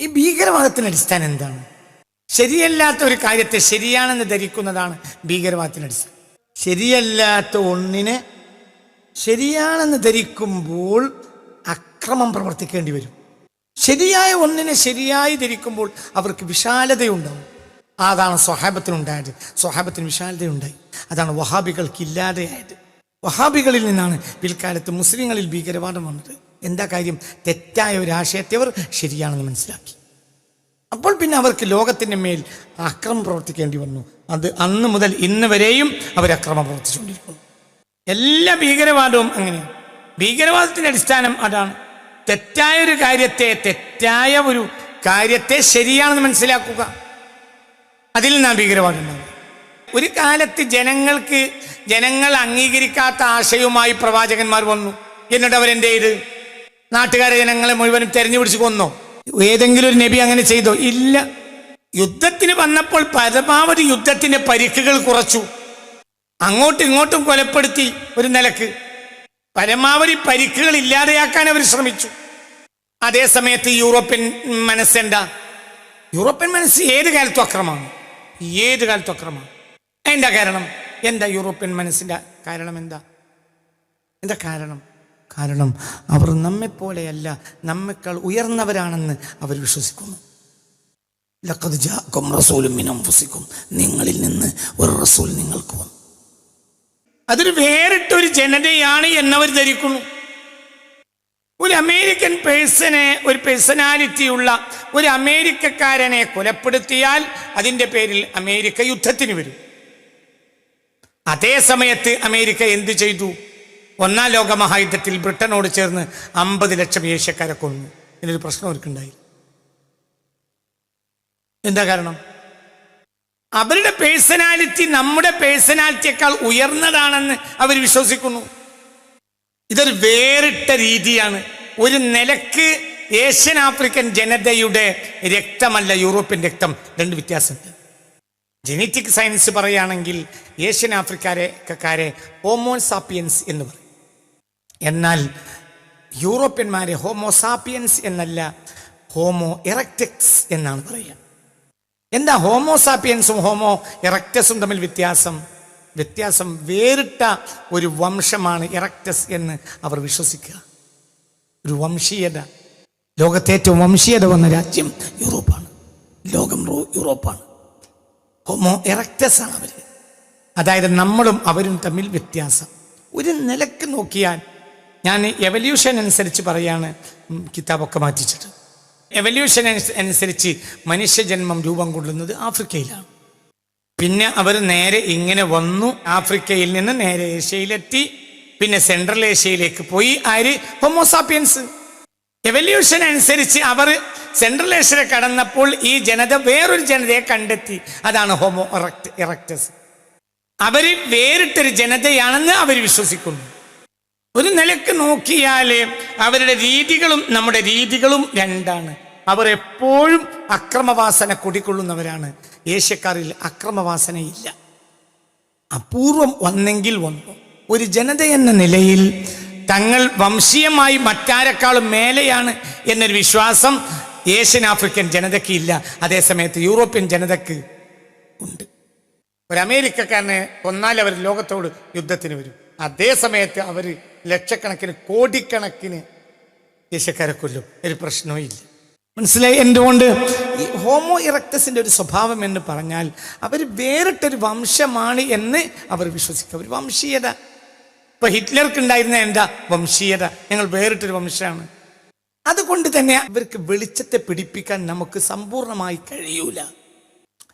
ഈ ഭീകരവാദത്തിന്റെ അടിസ്ഥാനം എന്താണ്? ശരിയല്ലാത്ത ഒരു കാര്യത്തെ ശരിയാണെന്ന് ധരിക്കുന്നതാണ് ഭീകരവാദത്തിന്റെ അടിസ്ഥാനം. ശരിയല്ലാത്ത ഒന്നിനെ ശരിയാണെന്ന് ധരിക്കുമ്പോൾ അക്രമം പ്രവർത്തിക്കേണ്ടി വരും. ശരിയായ ഒന്നിനെ ശരിയായി ധരിക്കുമ്പോൾ അവർക്ക് വിശാലതയുണ്ടാവും. അതാണ് സ്വഹാബത്തിനുണ്ടായത്. സ്വഹാബത്തിന് വിശാലതയുണ്ടായി. അതാണ് വഹാബികൾക്ക് ഇല്ലാതെയായത് വഹാബികളിൽ നിന്നാണ് പിൽക്കാലത്ത് മുസ്ലിങ്ങളിൽ ഭീകരവാദം വന്നത്. എന്താ കാര്യം? തെറ്റായ ഒരു ആശയത്തെ അവർ ശരിയാണെന്ന് മനസ്സിലാക്കി. അപ്പോൾ പിന്നെ അവർക്ക് ലോകത്തിന്റെ മേൽ അക്രമം പ്രവർത്തിക്കേണ്ടി വന്നു. അത് അന്ന് മുതൽ ഇന്ന് വരെയും അവർ അക്രമം പ്രവർത്തിച്ചുകൊണ്ടിരിക്കുന്നു. എല്ലാ ഭീകരവാദവും അങ്ങനെയാണ് ഭീകരവാദത്തിന്റെ അടിസ്ഥാനം അതാണ്. തെറ്റായ ഒരു കാര്യത്തെ തെറ്റായ ഒരു കാര്യത്തെ ശരിയാണെന്ന് മനസ്സിലാക്കുക. അതിൽ നിന്നാണ് ഭീകരവാദം ഉണ്ടാവുക. ഒരു കാലത്ത് ജനങ്ങൾക്ക് ജനങ്ങൾ അംഗീകരിക്കാത്ത ആശയവുമായി പ്രവാചകന്മാർ വന്നു. എന്നിട്ട് അവരെന്ത് ചെയ്ത്? നാട്ടുകാരെ ജനങ്ങളെ മുഴുവനും തെരഞ്ഞു പിടിച്ച് കൊന്നോ. ഏതെങ്കിലും ഒരു നബി അങ്ങനെ ചെയ്തോ? ഇല്ല. യുദ്ധത്തിന് വന്നപ്പോൾ പരമാവധി യുദ്ധത്തിന്റെ പരിക്കുകൾ കുറച്ചു. അങ്ങോട്ടും ഇങ്ങോട്ടും കൊലപ്പെടുത്തി ഒരു നിലയ്ക്ക്. പരമാവധി പരിക്കുകൾ ഇല്ലാതെയാക്കാൻ അവർ ശ്രമിച്ചു. അതേ സമയത്ത് യൂറോപ്യൻ മനസ്സെന്താ യൂറോപ്യൻ മനസ്സ് ഏത് കാലത്തും അക്രമമാണ്. ഏത് കാലത്തും അക്രമമാണ്. എന്താ കാരണം? എന്താ യൂറോപ്യൻ മനസ്സിന്റെ കാരണം എന്താ? എന്താ കാരണം? കാരണം അവർ നമ്മെപ്പോലെയല്ല നമ്മെക്കാൾ ഉയർന്നവരാണെന്ന് അവർ വിശ്വസിക്കുന്നു. ലഖദ് ജാക്കും റസൂലും മിൻ അൻഫുസിക്കും. നിങ്ങളിൽ നിന്ന് ഒരു റസൂൽ നിങ്ങൾക്ക് വന്നു. അതൊരു വേറിട്ടൊരു ജനതയാണ് എന്നവർ ധരിക്കുന്നു. ഒരു അമേരിക്കൻ പേഴ്സനെ ഒരു പേഴ്സണാലിറ്റി ഉള്ള ഒരു അമേരിക്കക്കാരനെ കൊലപ്പെടുത്തിയാൽ അതിന്റെ പേരിൽ അമേരിക്ക യുദ്ധത്തിന് വരും. അതേ സമയത്ത് അമേരിക്ക എന്തു ചെയ്തു? ഒന്നാം ലോക മഹായുദ്ധത്തിൽ ബ്രിട്ടനോട് ചേർന്ന് അമ്പത് ലക്ഷം ഏഷ്യക്കാരെ കൊന്നു. എന്നൊരു പ്രശ്നം അവർക്കുണ്ടായി. എന്താ കാരണം? അവരുടെ പേഴ്സണാലിറ്റി നമ്മുടെ പേഴ്സണാലിറ്റിയേക്കാൾ ഉയർന്നതാണെന്ന് അവർ വിശ്വസിക്കുന്നു. ഇതൊരു വേറിട്ട രീതിയാണ്. ഒരു നിലയ്ക്ക് ഏഷ്യൻ ആഫ്രിക്കൻ ജനതയുടെ രക്തമല്ല യൂറോപ്യൻ രക്തം. രണ്ട് വ്യത്യാസമുണ്ട്. ജനറ്റിക് സയൻസ് പറയുകയാണെങ്കിൽ ഏഷ്യൻ ആഫ്രിക്കാരെ ഹോമോസാപ്പിയൻസ് എന്ന് പറയും. എന്നാൽ യൂറോപ്യന്മാരെ ഹോമോസാപ്പിയൻസ് എന്നല്ല ഹോമോ ഇറക്റ്റക്സ് എന്നാണ് പറയുക. എന്താ ഹോമോസാപ്പിയൻസും ഹോമോ ഇറക്റ്റസും തമ്മിൽ വ്യത്യാസം? വ്യത്യാസം വേറിട്ട ഒരു വംശമാണ് ഇറക്റ്റസ് എന്ന് അവർ വിശ്വസിക്കുക. ഒരു വംശീയത. ലോകത്തെ ഏറ്റവും വംശീയത വന്ന രാജ്യം യൂറോപ്പാണ്. ലോകം യൂറോപ്പാണ്. ഹോമോ ഇറക്റ്റസ് ആണ് അവർ അതായത് നമ്മളും അവരും തമ്മിൽ വ്യത്യാസം. ഒരു നിലയ്ക്ക് നോക്കിയാൽ ഞാൻ എവല്യൂഷൻ അനുസരിച്ച് പറയാണ് കിതാബൊക്കെ മാറ്റിച്ചിട്ട്. എവല്യൂഷൻ അനുസരിച്ച് മനുഷ്യജന്മം രൂപം കൊള്ളുന്നത് ആഫ്രിക്കയിലാണ്. പിന്നെ അവർ നേരെ ഇങ്ങനെ വന്നു. ആഫ്രിക്കയിൽ നിന്ന് നേരെ ഏഷ്യയിലെത്തി. പിന്നെ സെൻട്രൽ ഏഷ്യയിലേക്ക് പോയി. ആര്? ഹോമോസാപ്പിയൻസ് എവല്യൂഷൻ അനുസരിച്ച് അവർ സെൻട്രൽ ഏഷ്യയെ കടന്നപ്പോൾ ഈ ജനത വേറൊരു ജനതയെ കണ്ടെത്തി. അതാണ് ഹോമോ ഇറക്ട് ഇറക്റ്റസ് അവർ വേറിട്ടൊരു ജനതയാണെന്ന് അവർ വിശ്വസിക്കുന്നു. ഒരു നിലയ്ക്ക് നോക്കിയാൽ അവരുടെ രീതികളും നമ്മുടെ രീതികളും രണ്ടാണ്. അവർ എപ്പോഴും അക്രമവാസന കുടിക്കൊള്ളുന്നവരാണ് ഏഷ്യക്കാരിൽ അക്രമവാസനയില്ല. അപൂർവം വന്നെങ്കിൽ വന്നു. ഒരു ജനത എന്ന നിലയിൽ തങ്ങൾ വംശീയമായി മറ്റാരെക്കാളും മേലെയാണ് എന്നൊരു വിശ്വാസം ഏഷ്യൻ ആഫ്രിക്കൻ ജനതയ്ക്ക് ഇല്ല. അതേസമയത്ത് യൂറോപ്യൻ ജനതയ്ക്ക് ഉണ്ട്. ഒരു അമേരിക്കക്കാരനെ കൊന്നാൽ അവർ ലോകത്തോട് യുദ്ധത്തിന് വരും. അതേ സമയത്ത് അവർ ലക്ഷക്കണക്കിന് കോടിക്കണക്കിന് ദേശക്കാരെ കൊല്ലും. ഒരു പ്രശ്നവും ഇല്ല. മനസ്സിലായി എന്തുകൊണ്ട്? ഈ ഹോമോ ഇറക്ടസിന്റെ ഒരു സ്വഭാവം എന്ന് പറഞ്ഞാൽ അവർ വേറിട്ടൊരു വംശമാണ് എന്ന് അവർ വിശ്വസിക്കുക ഒരു വംശീയത. ഇപ്പൊ ഹിറ്റ്ലർക്ക് ഉണ്ടായിരുന്ന എന്താ? വംശീയത. ഞങ്ങൾ വേറിട്ടൊരു വംശമാണ്. അതുകൊണ്ട് തന്നെ അവർക്ക് വെളിച്ചത്തെ പിടിപ്പിക്കാൻ നമുക്ക് സമ്പൂർണമായി കഴിയൂല.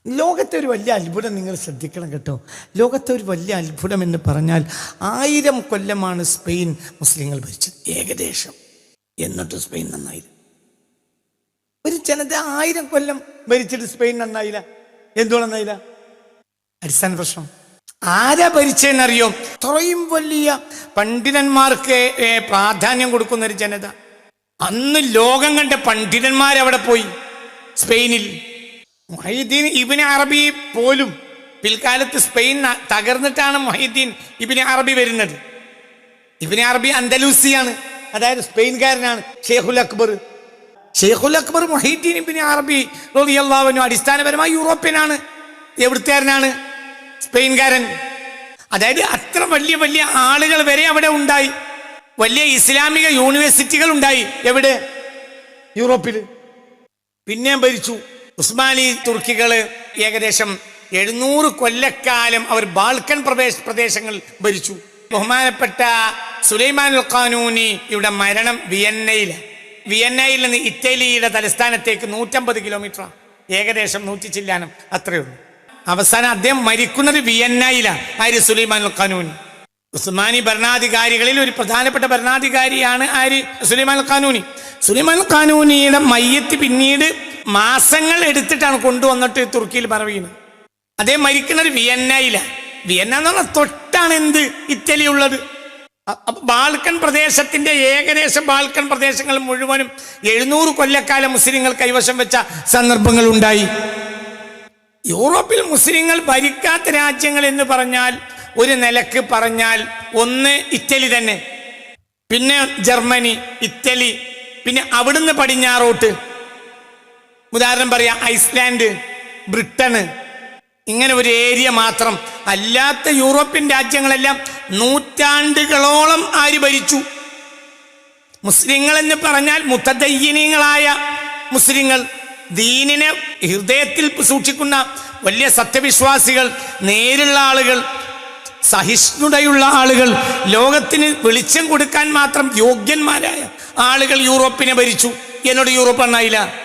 ലോകത്തെ ഒരു വലിയ അത്ഭുതം നിങ്ങൾ ശ്രദ്ധിക്കണം കേട്ടോ. ലോകത്തെ ഒരു വലിയ അത്ഭുതം എന്ന് പറഞ്ഞാൽ ആയിരം കൊല്ലമാണ് സ്പെയിൻ മുസ്ലിങ്ങൾ ഭരിച്ചത്. ഏകദേശം. എന്നിട്ട് സ്പെയിൻ നന്നായില്ല. ഒരു ജനത ആയിരം കൊല്ലം ഭരിച്ചിട്ട് സ്പെയിൻ നന്നായില്ല. എന്തുകൊണ്ട് നന്നായില്ല? അടിസ്ഥാന പ്രശ്നം. ആരാ ഭരിച്ചെന്നറിയോ അത്രയും വലിയ പണ്ഡിതന്മാർക്ക് പ്രാധാന്യം കൊടുക്കുന്ന ഒരു ജനത. അന്ന് ലോകം കണ്ട പണ്ഡിതന്മാരവിടെ പോയി. സ്പെയിനിൽ. മൊഹീദ്ദീൻ ഇബിന് അറബി പോലും പിൽക്കാലത്ത് സ്പെയിൻ തകർന്നിട്ടാണ് മൊഹീദ്ദീൻ ഇബിന് അറബി വരുന്നത്. ഇബിന് അറബി അന്തലൂസിയാണ് അതായത് സ്പെയിൻകാരനാണ് ഷെയ്ഖുൽ അക്ബർ. ഷെയ്ഖുൽ അക്ബർ മൊഹീദ്ദീൻ ഇബിന് അറബി റളിയല്ലാഹു അടിസ്ഥാനപരമായി യൂറോപ്യനാണ് എവിടുത്തുകാരനാണ്? സ്പെയിൻകാരൻ. അതായത് അത്ര വലിയ വലിയ ആളുകൾ വരെ അവിടെ ഉണ്ടായി. വലിയ ഇസ്ലാമിക യൂണിവേഴ്സിറ്റികൾ ഉണ്ടായി എവിടെ? യൂറോപ്പിൽ പിന്നെയും ഭരിച്ചു. ഉസ്മാനി തുർക്കികൾ ഏകദേശം എഴുന്നൂറ് കൊല്ലക്കാലം അവർ ബാൾക്കൻ പ്രദേശ പ്രദേശങ്ങൾ ഭരിച്ചു. ബഹുമാനപ്പെട്ട സുലൈമാൻ ഖാനൂനി ഇവിടെ മരണം വിയന്നയിൽ വിയന്നയിൽ നിന്ന് ഇറ്റലിയുടെ തലസ്ഥാനത്തേക്ക് നൂറ്റമ്പത് കിലോമീറ്റർ ഏകദേശം നൂറ്റി ചില്ലാനം അത്രയേ ഉള്ളൂ. അവസാനം അദ്ദേഹം മരിക്കുന്നത് വിയന്നയിലാണ് ആര്? സുലൈമാൻ ഖാനൂനി. ഉസ്മാനി ഭരണാധികാരികളിൽ ഒരു പ്രധാനപ്പെട്ട ഭരണാധികാരിയാണ് ആര്? സുലൈമാൻ ഖാനൂനി. സുലൈമാൻ ഖാനൂനിയുടെ മയ്യത്ത് പിന്നീട് മാസങ്ങൾ എടുത്തിട്ടാണ് കൊണ്ടുവന്നിട്ട് തുർക്കിയിൽ പറയുന്നത് അതേ മരിക്കുന്നത് വിയന്നയിലാണ് വിയന്ന എന്ന് പറഞ്ഞാൽ തൊട്ടാണ് എന്ത്? ഇറ്റലി ഉള്ളത്. ബാൾക്കൻ പ്രദേശത്തിന്റെ ഏകദേശം ബാൾക്കൻ പ്രദേശങ്ങൾ മുഴുവനും എഴുന്നൂറ് കൊല്ലക്കാലം മുസ്ലിങ്ങൾ കൈവശം വെച്ച സന്ദർഭങ്ങൾ ഉണ്ടായി. യൂറോപ്പിൽ മുസ്ലിങ്ങൾ ഭരിക്കാത്ത രാജ്യങ്ങൾ എന്ന് പറഞ്ഞാൽ ഒരു നിലയ്ക്ക് പറഞ്ഞാൽ ഒന്ന് ഇറ്റലി തന്നെ. പിന്നെ ജർമ്മനി ഇറ്റലി പിന്നെ അവിടുന്ന് പടിഞ്ഞാറോട്ട്. ഉദാഹരണം പറയാം ഐസ്ലാൻഡ് ബ്രിട്ടന് ഇങ്ങനെ ഒരു ഏരിയ മാത്രം. അല്ലാത്ത യൂറോപ്യൻ രാജ്യങ്ങളെല്ലാം നൂറ്റാണ്ടുകളോളം ആര് ഭരിച്ചു? മുസ്ലിങ്ങൾ എന്ന് പറഞ്ഞാൽ മുത്തദയ്യനീങ്ങളായ മുസ്ലിങ്ങൾ. ദീനിനെ ഹൃദയത്തിൽ സൂക്ഷിക്കുന്ന വലിയ സത്യവിശ്വാസികൾ നേരുള്ള ആളുകൾ സഹിഷ്ണുതയുള്ള ആളുകൾ ലോകത്തിന് വെളിച്ചം കൊടുക്കാൻ മാത്രം യോഗ്യന്മാരായ ആളുകൾ യൂറോപ്പിനെ ഭരിച്ചു. എന്നോട് യൂറോപ്പ് എന്നായില്ല